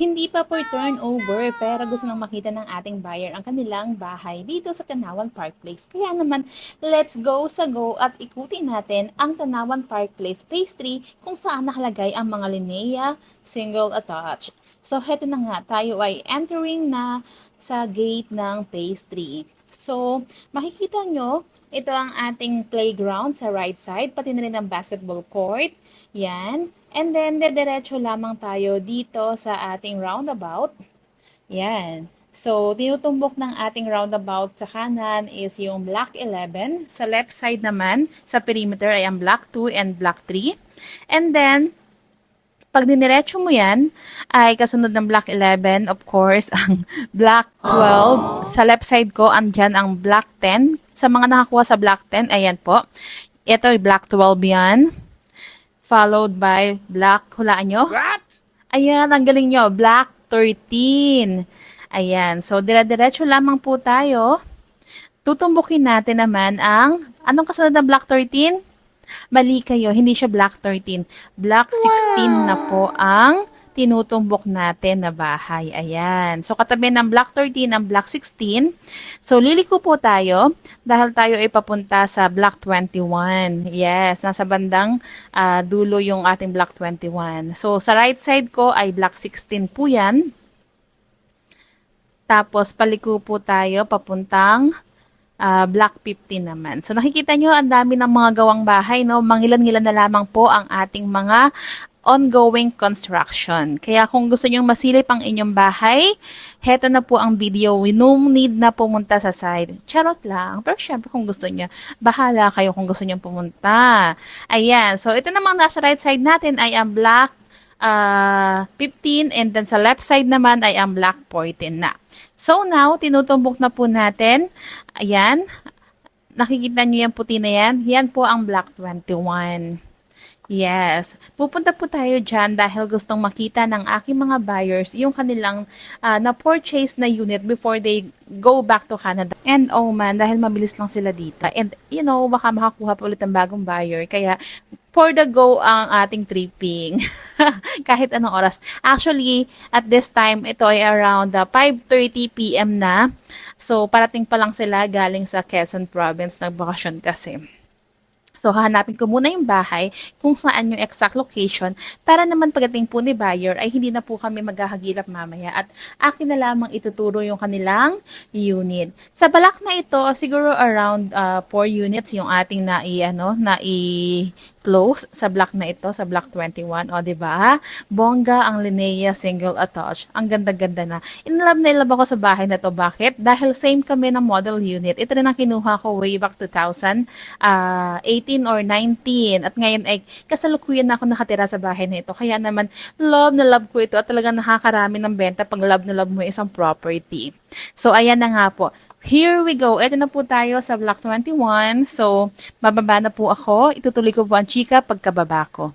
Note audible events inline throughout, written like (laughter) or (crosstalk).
Hindi pa po turnover pero gusto nang makita ng ating buyer ang kanilang bahay dito sa Tanawan Park Place. Kaya naman, let's go sa go at ikutin natin ang Tanawan Park Place Phase 3 kung saan nakalagay ang mga Linnea single attached. So, heto na nga, tayo ay entering na sa gate ng Phase 3. So, makikita nyo, ito ang ating playground sa right side, pati na rin ang basketball court. Yan. And then, dediretso lamang tayo dito sa ating roundabout. Yan. So, tinutumbok ng ating roundabout sa kanan is yung block 11. Sa left side naman, sa perimeter ay ang block 2 and block 3. And then, pag diniretso mo yan, ay kasunod ng block 11, of course, (laughs) ang block 12. Sa left side ko, andyan ang block 10. Sa mga nakakuha sa block 10, ayan po. Ito block 12 yan. Followed by black, hulaan nyo? What? Ayan, ang galing nyo. Black 13. Ayan. So, dire-diretso lamang po tayo. Tutumbukin natin naman ang, anong kasunod ng Black 13? Mali kayo, hindi siya Black 13. Black 16 na po ang tinutumbok natin na bahay. Ayan. So, katabi ng Black 13 ang Black 16. So, liliko po tayo dahil tayo ay papunta sa Black 21. Yes, nasa bandang ah, dulo yung ating Black 21. So, sa right side ko ay Black 16 po yan. Tapos, paliko po tayo papuntang ah, Block 15 naman. So, nakikita nyo, ang dami ng mga gawang bahay, no? Mangilan-ngilan na lamang po ang ating mga ongoing construction. Kaya kung gusto nyong masilip ang inyong bahay, heto na po ang video. No need na pumunta sa side. Charot lang. Pero syempre kung gusto nyo, bahala kayo kung gusto nyo pumunta. Ayan. So, ito namang nasa right side natin ay ang black ah 15 and then sa left side naman ay ang black 14 na. So now, tinutumbok na po natin. Ayan. Nakikita nyo yung puti na yan? Yan po ang black 21. Yes. Pupunta po tayo dyan dahil gustong makita ng aking mga buyers yung kanilang ah, na-purchase na unit before they go back to Canada. And oh man, dahil mabilis lang sila dito. And you know, baka makakuha pa ulit ng bagong buyer. Kaya for the go ang ating tripping. (laughs) Kahit anong oras. Actually, at this time, ito ay around uh, 5.30 p.m. na. So, parating pa lang sila galing sa Quezon Province. Nagbakasyon kasi. So, hahanapin ko muna yung bahay kung saan yung exact location para naman pagdating po ni buyer ay hindi na po kami maghahagilap mamaya at akin na lamang ituturo yung kanilang unit. Sa balak na ito, siguro around 4 units yung ating na i ano, na i close sa block na ito, sa block 21. O, di ba? Bongga ang Linnea single attached. Ang ganda-ganda na. Inlove na ilove ako sa bahay na to. Bakit? Dahil same kami ng model unit. Ito rin ang kinuha ko way back 2018 or 19. At ngayon ay kasalukuyan na ako nakatira sa bahay na ito. Kaya naman, love na love ko ito at talagang nakakarami ng benta pag love na love mo isang property. So, ayan na nga po. Here we go. Ito na po tayo sa Block 21. So, bababa na po ako. Itutuloy ko po ang chika pagkababa ko.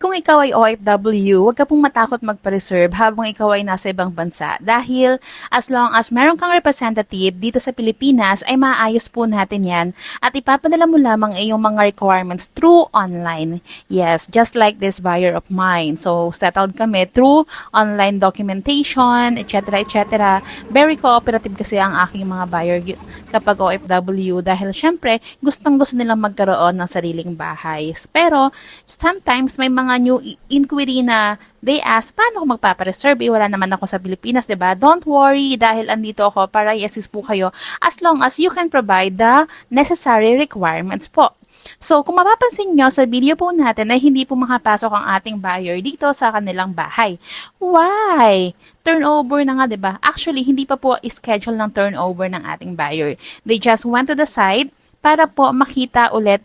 Kung ikaw ay OFW, huwag ka pong matakot magpa-reserve habang ikaw ay nasa ibang bansa. Dahil as long as meron kang representative dito sa Pilipinas, ay maayos po natin yan at ipapadala mo lamang iyong mga requirements through online. Yes, just like this buyer of mine. So, settled kami through online documentation, etc. etc. Very cooperative kasi ang aking mga buyer kapag OFW dahil syempre gustong gusto nilang magkaroon ng sariling bahay. Pero sometimes may mga new i- inquiry na they ask, paano ako magpapareserve? Eh, wala naman ako sa Pilipinas, 'di ba? Don't worry dahil andito ako para i-assist po kayo as long as you can provide the necessary requirements po. So, kung mapapansin nyo sa video po natin na hindi po makapasok ang ating buyer dito sa kanilang bahay. Why? Turnover na nga, 'di ba? Actually, hindi pa po schedule ng turnover ng ating buyer. They just went to the site para po makita ulit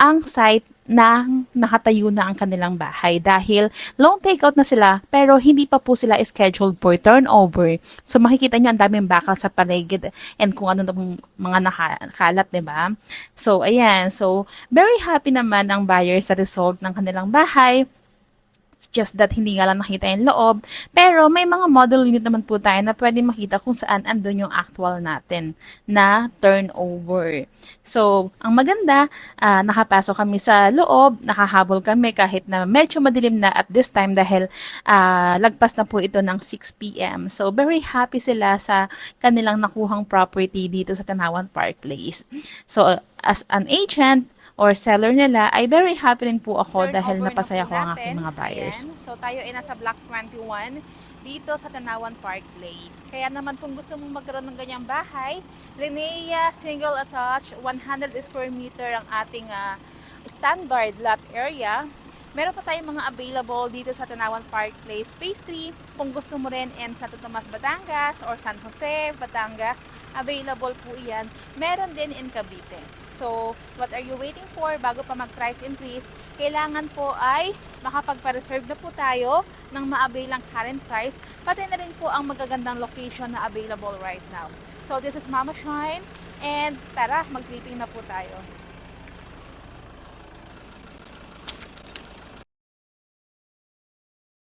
ang site na nakatayo na ang kanilang bahay dahil loan takeout na sila pero hindi pa po sila scheduled for turnover. So makikita nyo ang daming bakal sa paligid and kung ano ng mga nakalat, 'di ba? So ayan, so very happy naman ang buyer sa result ng kanilang bahay just that hindi nga lang nakita yung loob. Pero may mga model unit naman po tayo na pwede makita kung saan andun yung actual natin na turnover. So, ang maganda, ah, nakapasok kami sa loob, nakahabol kami kahit na medyo madilim na at this time dahil ah, lagpas na po ito ng 6 p.m. So, very happy sila sa kanilang nakuhang property dito sa Tanawan Park Place. So, as an agent, or seller nila, ay very happy rin po ako dahil Turnover na napasaya po ko ang aking mga buyers. Ayan. So tayo ay nasa Block 21 dito sa Tanawan Park Place. Kaya naman kung gusto mong magkaroon ng ganyang bahay, Linnea Single Attached 100 square meter ang ating ah, standard lot area. Meron pa tayong mga available dito sa Tanawan Park Place 3. Kung gusto mo rin in Santo Tomas, Batangas or San Jose, Batangas, available po iyan. Meron din in Cavite. So, what are you waiting for bago pa mag-price increase? Kailangan po ay makapagpa-reserve na po tayo ng ma-avail ang current price, pati na rin po ang magagandang location na available right now. So, this is Mama Shine and tara, mag-clipping na po tayo.